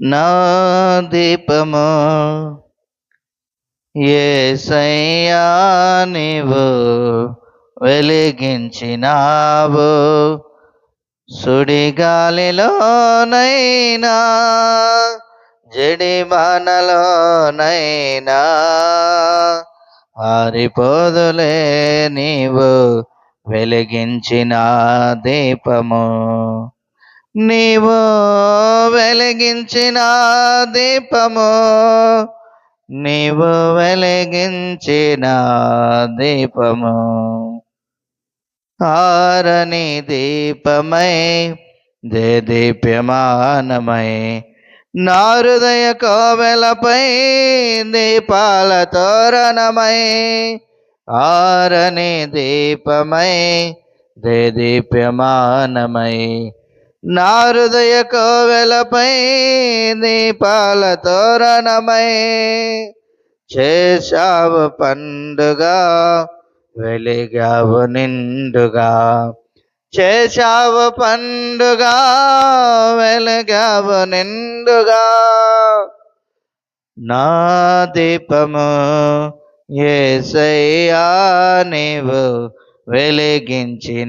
నా దీపము ఏసయ్యా నీవు వెలిగించినావు. సుడిగాలిలోనైనా జడిమానలోనైనా ఆరిపోదులే నీవు వెలిగించిన దీపము. నీవు వెలిగించిన దీపము నీవు వెలిగించిన దీపము. ఆరని దీపమై దీప్యమానమై నా హృదయ కోవెలపై దీపాల తోరణమై. ఆరని దీపమై దీప్యమానమై నా హృదయ కోవెలపై దీపాల తోరణమై చేశావు పండుగ వెలిగావు నిండుగా. చేశావు పండుగ వెలిగావు నిండుగా. నా దీపము ఏసయ్యా నీవు వెలిగించినావు.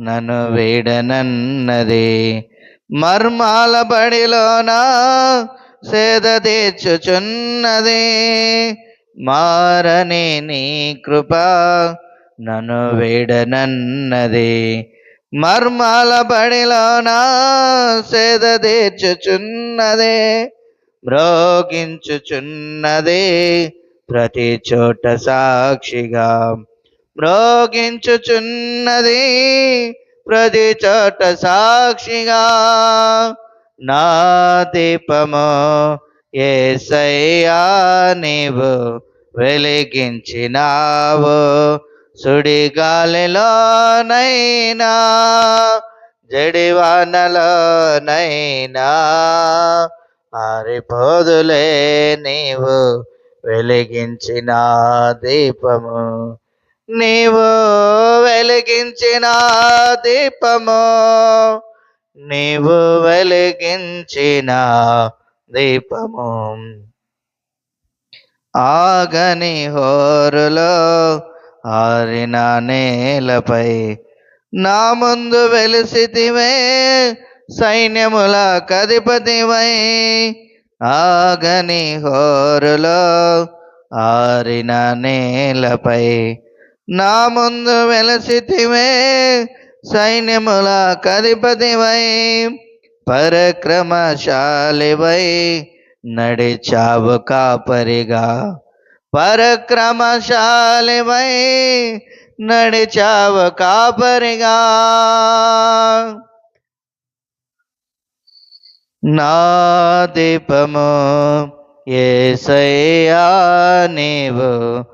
నన్ను వీడనన్నది. మర్మాల బడిలోన సేద తీర్చుచున్నది. మారని నీ కృప నన్ను వీడనన్నది. మర్మాల బడిలోన సేద తీర్చుచున్నది. మ్రోగించుచున్నది. ప్రతి చోట సాక్షిగా మ్రోగించుచున్నది ప్రతి చోట సాక్షిగా. నా దీపము ఏసయ్యా నీవు వెలిగించినావు. సుడిగాలిలోనైనా జడివానలోనైనా ఆరిపోదులే నీవు వెలిగించిన దీపము. నీవు వెలిగించిన దీపము నీవు వెలిగించిన దీపము. ఆగని హోరులో ఆరిన నేలపై నా ముందు వెలిసితివే సైన్యముల కధిపతివై. ఆగని హోరులో ఆరిన నేలపై నా ముందు వెలసితివే సైన్యముల కధిపతివై పరక్రమశాలివై నడిచావు కాపరిగా. పరక్రమశాలివై నడిచావు కాపరిగా. నా దీపము ఏసయ్యా నీవు